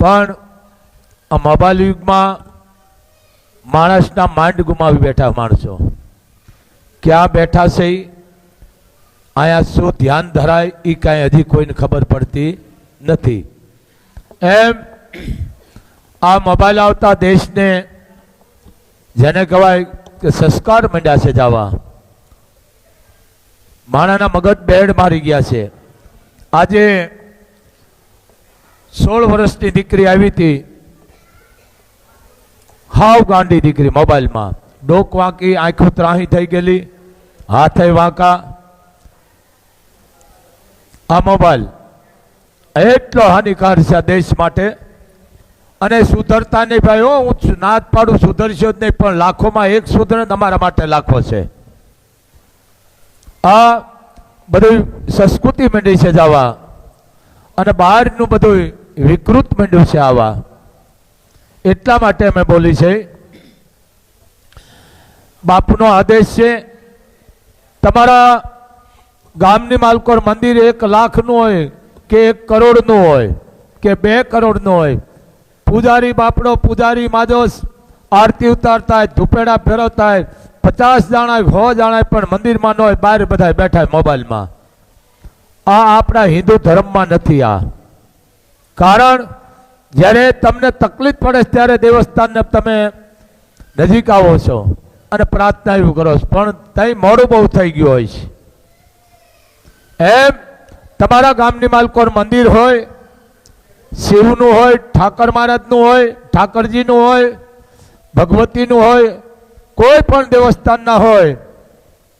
પણ આ મોબાઈલ યુગમાં માણસના માંડ ગુમાવી બેઠા માણસો. ક્યાં બેઠા છે? અહીંયા શું ધ્યાન ધરાય? એ કાંઈ હજી કોઈને ખબર પડતી નથી. એમ આ મોબાઈલ આવતા દેશને જેને કહેવાય કે સંસ્કાર માંડ્યા છે જવા. માણાના મગજ બેડ મારી ગયા છે. આજે સોળ વર્ષની દીકરી આવી હતી. હાવ ગાંડી દીકરી મોબાઈલમાં. ડોક વાંકી, આંખો ત્રાહી થઈ ગયેલી, હાથે વાંકા. આ મોબાઈલ એટલો હાનિકાર છે દેશ માટે. અને સુધરતા નહીં ભાઈ, હો, હું નાદ પાડું, સુધરશો જ નહીં, પણ લાખોમાં એક સુધરે તમારા માટે લાખો છે. આ બધી સંસ્કૃતિ મંડી છે જવા. અને બહારનું બધું વિકૃત માંડ્યું છે આવા. એટલા માટે અમે બોલી છે, બાપુનો આદેશ છે, તમારા ગામની માલકોર મંદિર એક લાખનું હોય કે એક કરોડનું હોય કે બે કરોડનું હોય, પૂજારી બાપડો, પૂજારી માજો આરતી ઉતારતા હોય ધૂપેડા ફેરવતા હોય પચાસ જણાય, સો જણાય પણ મંદિરમાં ન હોય, બહાર બધા બેઠા મોબાઈલમાં. આ આપણા હિન્દુ ધર્મમાં નથી આ. કારણ જ્યારે તમને તકલીફ પડે ત્યારે દેવસ્થાનને તમે નજીક આવો છો અને પ્રાર્થના એવું કરો છો. પણ ત્યાં મોડું બહુ થઈ ગયું હોય છે. એમ તમારા ગામની માલકોર મંદિર હોય, શિવનું હોય, ઠાકર મહારાજનું હોય, ઠાકરજીનું હોય, ભગવતીનું હોય, કોઈ પણ દેવસ્થાનના હોય,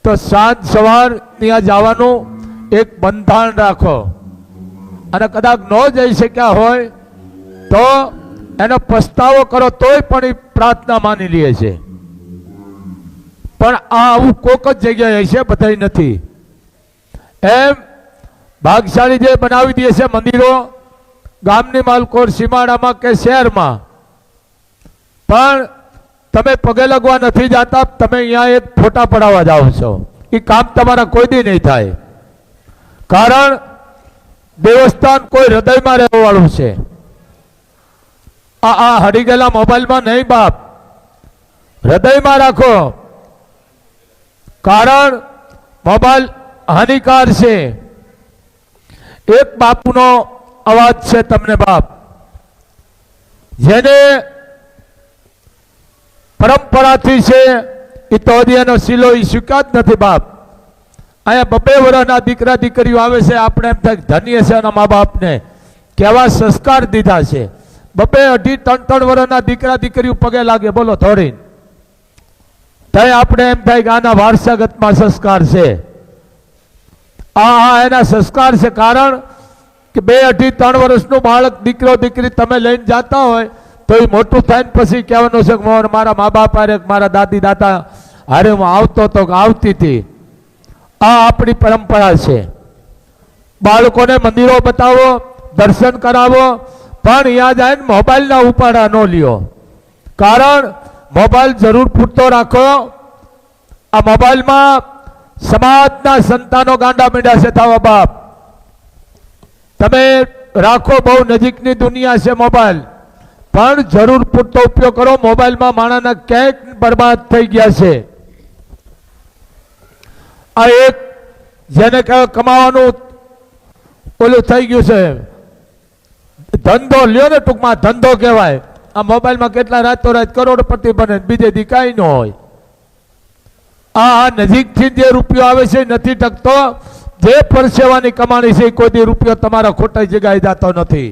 તો સાંજ સવાર ત્યાં જવાનું એક બંધાણ રાખો. અને કદાચ ન જઈ શક્યા હોય, તો એનો પસ્તાવો કરો તોય પણ એ પ્રાર્થના માની લે છે. પણ આ આવું કોક જ જગ્યાએ છે બધા નથી. એમ ભાગશાળી જે બનાવી દે છે મંદિરો, ગામની માલકોર સીમાડામાં કે શહેરમાં. પણ તમે પગે લગવા નથી જાતા, તમે અહીંયા એક ફોટા પડાવવા જાઓ છો. એ કામ તમારા કોઈ દી નહીં થાય. કારણ દેવસ્થાન કોઈ હૃદયમાં રહેવા વાળું છે. આ આ હરી ગયેલા મોબાઈલમાં નહીં બાપ. હૃદયમાં રાખો. કારણ મોબાઈલ હાનિકાર છે. એક બાપુનો અવાજ છે તમને બાપ. જેને પરંપરાથી છે એ તો હજી એનો શીલો એ સ્વીકાર નથી બાપ. અહીંયા બબે વર્ષના દીકરા દીકરીઓ આવે છે, આપણે એમ થાય ધન્ય છે એના મા બાપને કેવા સંસ્કાર દીધા છે. બબે અઢી, ત્રણ ત્રણ વર્ષના દીકરા દીકરીઓ પગે લાગે, બોલો થોડી તય આપણે એમ થાય કે આના વારસાગતમાં સંસ્કાર છે. આ એના સંસ્કાર છે કારણ કે બે અઢી, ત્રણ વર્ષનું બાળક દીકરો દીકરી તમે લઈને જાતા હોય તો એ મોટું થાય ને પછી કહેવાનું છે કે મોર મા બાપ હારે મારા દાદી દાદા હારે હું આવતો તો આવતી હતી. આ આપણી પરંપરા છે. બાળકોને મંદિરો બતાવો, દર્શન કરાવો, પણ અહીંયા આવે મોબાઈલના ઉપાડા ન લ્યો. કારણ મોબાઈલ જરૂર પૂરતો રાખો. આ મોબાઈલમાં સમાજના સંતાનો ગાંડા મીંડા છે તાવા બાપ. તમે રાખો બહુ નજીકની દુનિયા છે મોબાઈલ. પણ જરૂર પૂરતો ઉપયોગ કરો, મોબાઈલમાં માણસના ક્યાંક બરબાદ થઈ ગયા છે. આ એક જેને કહેવાય કમાવાનું ઓલું થઈ ગયું છે. ધંધો લ્યો ને ટૂંકમાં ધંધો કહેવાય. આ મોબાઈલમાં કેટલા રાતો રાત કરોડપતિ બને બીજે દી કાંઈ ન હોય. આ નજીકથી જે રૂપિયો આવે છે નથી ટકતો. જે પરસેવાની કમાણી છે કોઈ દી રૂપિયો તમારા ખોટા જગ્યાએ જતો નથી.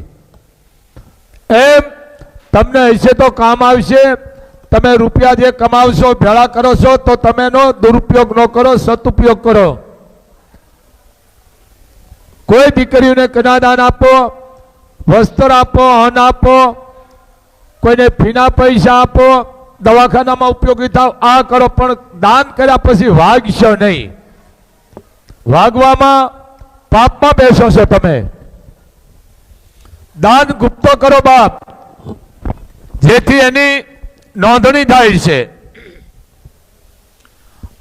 એમ તમને હશે તો કામ આવશે. તમે રૂપિયા જે કમાવશો, ભેળા કરો છો, તો તમે એનો દુરુપયોગ ન કરો, સદુપયોગ કરો. કોઈ દીકરીઓને કન્યાદાન આપો, વસ્ત્ર આપો, અન્ન આપો, કોઈને ફીના પૈસા આપો, દવાખાનામાં ઉપયોગી થાવ, આ કરો, પણ દાન કર્યા પછી વાગશો નહીં. વાગવામાં પાપમાં બેસો છો તમે. દાન ગુપ્તો કરો બાપ. જેથી એની નોંધણી થાય છે.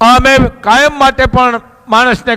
અમે કાયમ માટે પણ માણસને